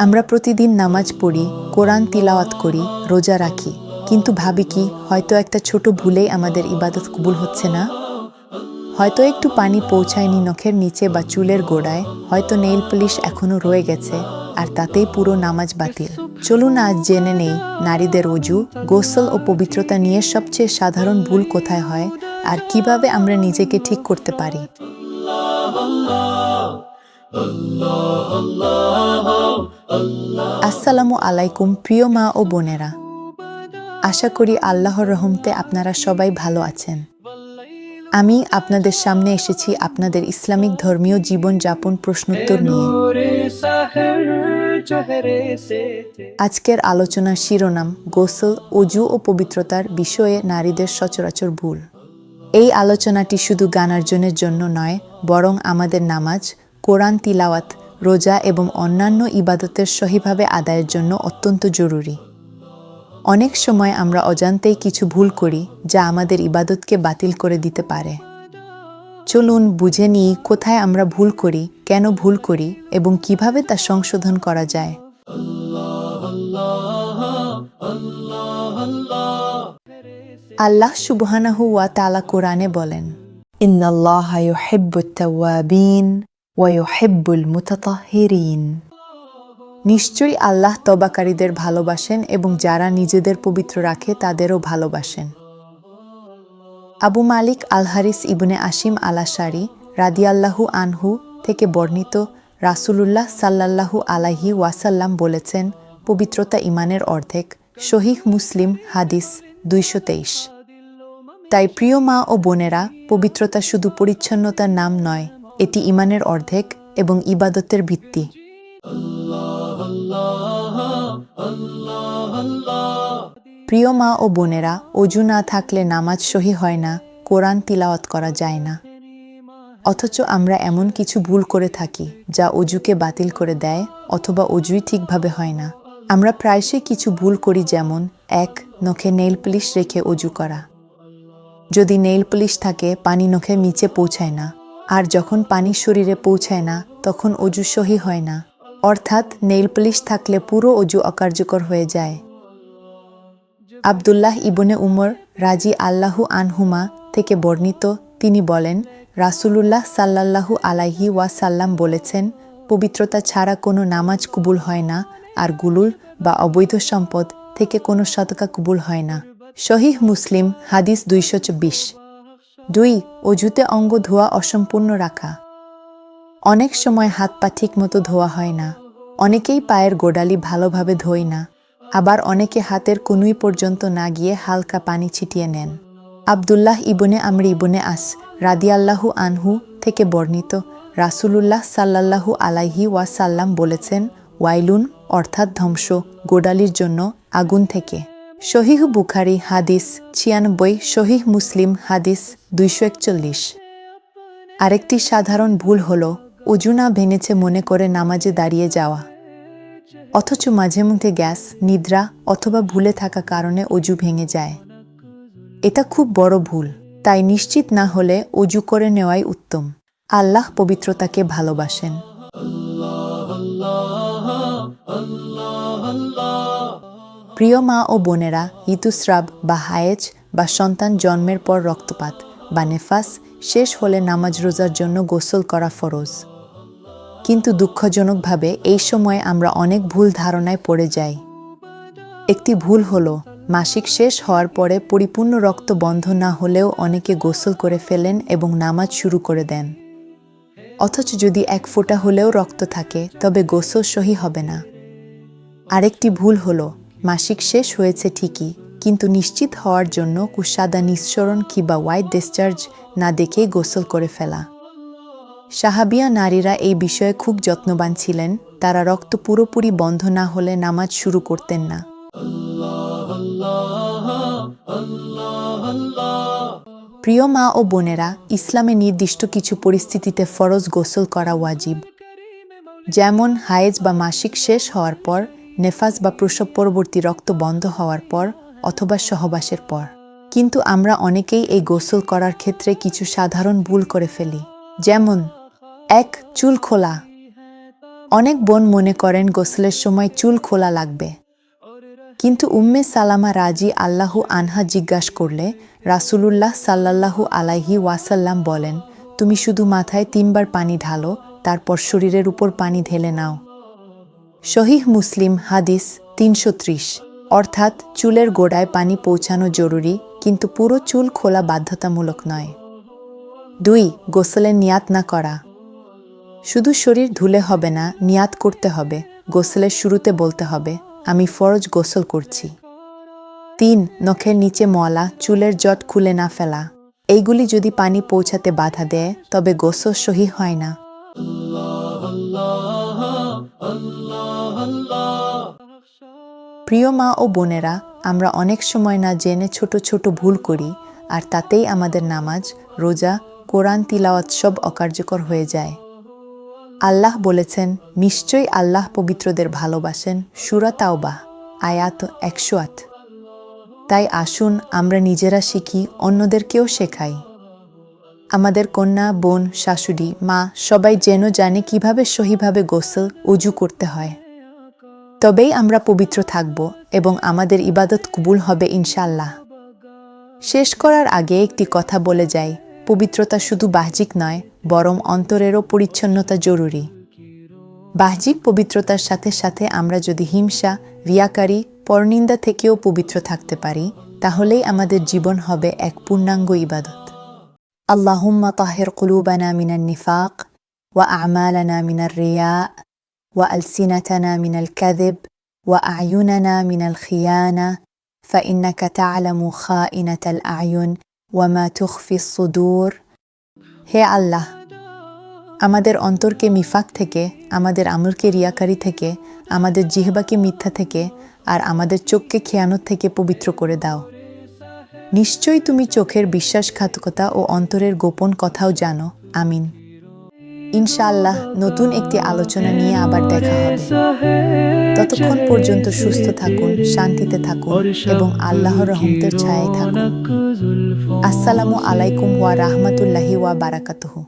আমরা প্রতিদিন নামাজ পড়ি, কোরআন তিলাওয়াত করি, রোজা রাখি। কিন্তু ভাবি কি, হয়তো একটা ছোট ভুলেই আমাদের ইবাদত কবুল হচ্ছে না? হয়তো একটু পানি পৌঁছায়নি নখের নিচে বা চুলের গোড়ায়, হয়তো নেইল পুলিশ এখনও রয়ে গেছে, আর তাতেই পুরো নামাজ বাতিল। চলুন আজ জেনে নেই, নারীদের অজু, গোসল ও পবিত্রতা নিয়ে সবচেয়ে সাধারণ ভুল কোথায় হয়, আর কীভাবে আমরা নিজেকে ঠিক করতে পারি? আসসালামু আলাইকুম প্রিয় মা ও বোনেরা। আশা করি আল্লাহর রহমতে আপনারা সবাই ভালো আছেন। আমি আপনাদের সামনে এসেছি আপনাদের ইসলামিক ধর্মীয় জীবন যাপন প্রশ্নোত্তর নিয়ে। আজকের আলোচনার শিরোনাম গোসল অজু ও পবিত্রতার বিষয়ে নারীদের সচরাচর ভুল। এই আলোচনাটি শুধু গানার্জনের জন্য নয় বরং আমাদের নামাজ কোরআন তিলাওয়াত, রোজা এবং অন্যান্য ইবাদতের সহিভাবে আদায়ের জন্য অত্যন্ত জরুরি। অনেক সময় আমরা অজান্তেই কিছু ভুল করি যা আমাদের ইবাদতকে বাতিল করে দিতে পারে। চলুন বুঝে নিই কোথায় আমরা ভুল করি, কেন ভুল করি এবং কীভাবে তা সংশোধন করা যায়। আল্লাহ সুবহানাহু ওয়া তাআলা কোরআনে বলেন, ইন্নাল্লাহা ইউহিব্বুত তাওয়াবিন। ইউহিব্বুল মুতাতাহহিরিন নিশ্চয়ই আল্লাহ তবাকারীদের ভালোবাসেন এবং যারা নিজেদের পবিত্র রাখে তাদেরও ভালোবাসেন। আবু মালিক আলহারিস ইবনে আসিম আলাশারি রাদিয়াল্লাহু আনহু থেকে বর্ণিত রাসূলুল্লাহ সাল্লাল্লাহু আলাইহি ওয়াসাল্লাম বলেছেন, পবিত্রতা ইমানের অর্ধেক। শহীহ মুসলিম হাদিস দুইশো তেইশ। তাই প্রিয় মা ও বোনেরা, পবিত্রতা শুধু পরিচ্ছন্নতার নাম নয় এটি ইমানের অর্ধেক এবং ইবাদতের ভিত্তি। প্রিয় মা ও বোনেরা, অজু না থাকলে নামাজ সহি হয় না, কোরআন তিলাওয়াত করা যায় না। অথচ আমরা এমন কিছু ভুল করে থাকি, যা অজুকে বাতিল করে দেয় অথবা অজুই ঠিকভাবে হয় না। আমরা প্রায়শই কিছু ভুল করি যেমন, এক, নখে নেইল পুলিশ রেখে অজু করা। যদি নেইল পুলিশ থাকে, পানি নখে নিচে পৌঁছায় না। আর যখন পানি শরীরে পৌঁছায় না, তখন অজু সহি হয় না। অর্থাৎ নেইল পুলিশ থাকলে পুরো অজু অকার্যকর হয়ে যায়। আবদুল্লাহ ইবনে উমর রাজি আল্লাহু আনহুমা থেকে বর্ণিত, তিনি বলেন, রাসূলুল্লাহ সাল্লাল্লাহু আলাইহি ওয়াসাল্লাম বলেছেন, পবিত্রতা ছাড়া কোনো নামাজ কবুল হয় না আর গুলুল বা অবৈধ সম্পদ থেকে কোনো শতকা কবুল হয় না। শহীহ মুসলিম, হাদিস দুইশো চব্বিশ। দুই, অজুতে অঙ্গ ধোয়া অসম্পূর্ণ রাখা। অনেক সময় হাত পা ঠিক মতো ধোয়া হয় না। অনেকেই পায়ের গোড়ালি ভালোভাবে ধোয় না। আবার অনেকে হাতের কনুই পর্যন্ত না গিয়ে হালকা পানি ছিটিয়ে নেন। আবদুল্লাহ ইবনে আমর ইবনে আস রাদিয়াল্লাহু আনহু থেকে বর্ণিত রাসূলুল্লাহ সাল্লাল্লাহু আলাইহি ওয়াসাল্লাম বলেছেন, ওয়াইলুন অর্থাৎ ধ্বংস, গোডালির জন্য আগুন থেকে। শহীহ বুখারি হাদিস ছিয়ানব্বই, শহীহ মুসলিম হাদিস দুইশো একচল্লিশ। আরেকটি সাধারণ ভুল হল অজু না ভেঙেছে মনে করে নামাজে দাঁড়িয়ে যাওয়া। অথচ মাঝে মধ্যে গ্যাস, নিদ্রা অথবা ভুলে থাকা কারণে অজু ভেঙে যায়। এটা খুব বড় ভুল, তাই নিশ্চিত না হলে অজু করে নেওয়াই উত্তম। আল্লাহ পবিত্রতাকে ভালোবাসেন। প্রিয় মা ও বোনেরা, ঋতুস্রাব বা হায়েজ বা সন্তান জন্মের পর রক্তপাত বা নেফাস শেষ হলে নামাজ রোজার জন্য গোসল করা ফরজ। কিন্তু দুঃখজনকভাবে এই সময়ে আমরা অনেক ভুল ধারণায় পড়ে যাই। একটি ভুল হলো, মাসিক শেষ হওয়ার পরে পরিপূর্ণ রক্ত বন্ধ না হলেও অনেকে গোসল করে ফেলেন এবং নামাজ শুরু করে দেন। অথচ যদি এক ফোঁটা হলেও রক্ত থাকে, তবে গোসল সহি হবে না। আরেকটি ভুল হলো মাসিক শেষ হয়েছে ঠিকই, কিন্তু নিশ্চিত হওয়ার জন্য কুসাদা নিঃসরণ কিংবা হোয়াইট ডিসচার্জ না দেখেই গোসল করে ফেলা। সাহাবিয়া নারীরা এই বিষয়ে খুব যত্নবান ছিলেন, তারা রক্ত পুরোপুরি বন্ধ না হলে নামাজ শুরু করতেন না। প্রিয় মা ও বোনেরা, ইসলামে নির্দিষ্ট কিছু পরিস্থিতিতে ফরজ গোসল করা ওয়াজিব। যেমন হায়েজ বা মাসিক শেষ হওয়ার পর নেফাস বা প্রসব পরবর্তী রক্ত বন্ধ হওয়ার পর অথবা সহবাসের পর। কিন্তু আমরা অনেকেই এই গোসল করার ক্ষেত্রে কিছু সাধারণ ভুল করে ফেলি। যেমন, এক, চুল খোলা। অনেক বোন মনে করেন গোসলের সময় চুল খোলা লাগবে। কিন্তু উম্মে সালামা রাজি আল্লাহু আনহা জিজ্ঞাসা করলে রাসূলুল্লাহ সাল্লাল্লাহু আলাইহি ওয়াসাল্লাম বলেন, তুমি শুধু মাথায় তিনবার পানি ঢালো, তারপর শরীরের উপর পানি ঢেলে নাও। শহীহ মুসলিম হাদিস তিনশো ত্রিশ। অর্থাৎ চুলের গোড়ায় পানি পৌঁছানো জরুরি, কিন্তু পুরো চুল খোলা বাধ্যতামূলক নয়। দুই গোসলের নিয়াত না করা। শুধু শরীর ধুলে হবে না, নিয়াত করতে হবে। গোসলের শুরুতে বলতে হবে, আমি ফরজ গোসল করছি। তিন, নখের নিচে মলা চুলের জট খুলে না ফেলা। এইগুলি যদি পানি পৌঁছাতে বাধা দেয়, তবে গোসল সহি হয় না। প্রিয় মা ও বোনেরা, আমরা অনেক সময় না জেনে ছোট ছোট ভুল করি, আর তাতেই আমাদের নামাজ, রোজা, কোরআন, তিলাওয়াত সব অকার্যকর হয়ে যায়। আল্লাহ বলেছেন, নিশ্চয়ই আল্লাহ পবিত্রদের ভালোবাসেন। সুরা তাওবা, আয়াত একশো আট। তাই আসুন, আমরা নিজেরা শিখি, অন্যদেরকেও শেখাই। আমাদের কন্যা, বোন, শাশুড়ি, মা সবাই যেন জানে কীভাবে সহিভাবে গোসল, উজু করতে হয়। তবেই আমরা পবিত্র থাকব এবং আমাদের ইবাদত কবুল হবে ইনশাল্লাহ শেষ করার আগে একটি কথা বলে যাই, পবিত্রতা শুধু বাহ্যিক নয়, বরং অন্তরেরও পরিচ্ছন্নতা জরুরি। বাহ্যিক পবিত্রতার সাথে সাথে আমরা যদি হিংসা, রিয়াকারী, পরনিন্দা থেকেও পবিত্র থাকতে পারি, তাহলেই আমাদের জীবন হবে এক পূর্ণাঙ্গ ইবাদত। আল্লাহুম্মা তাহির কুলুবানা মিনান নিফাক ওয়া আমালানা মিনার রিয়া। وألسنتنا من الكذب وأعيننا من الخيانة فإنك تعلم خائنة الأعين وما تخفي الصدور হে আল্লাহ আমাদের অন্তরকে মিফাক থেকে আমাদের আমলকে রিয়াকারি থেকে আমাদের জিহবাকে মিথ্যা থেকে আর আমাদের চোখকে খেয়ানত থেকে পবিত্র করে দাও নিশ্চয়ই তুমি চোখের বিশ্বাসঘাতকতা ও অন্তরের গোপন কথাও জানো আমিন ইনশাআল্লাহ নতুন একটি আলোচনা নিয়ে আবার দেখা হবে। ততক্ষণ পর্যন্ত সুস্থ থাকুন, শান্তিতে থাকুন এবং আল্লাহর রহমতের ছায়ায় থাকুন। আসসালামু আলাইকুম ওয়া রাহমাতুল্লাহি ওয়া বারাকাতুহু।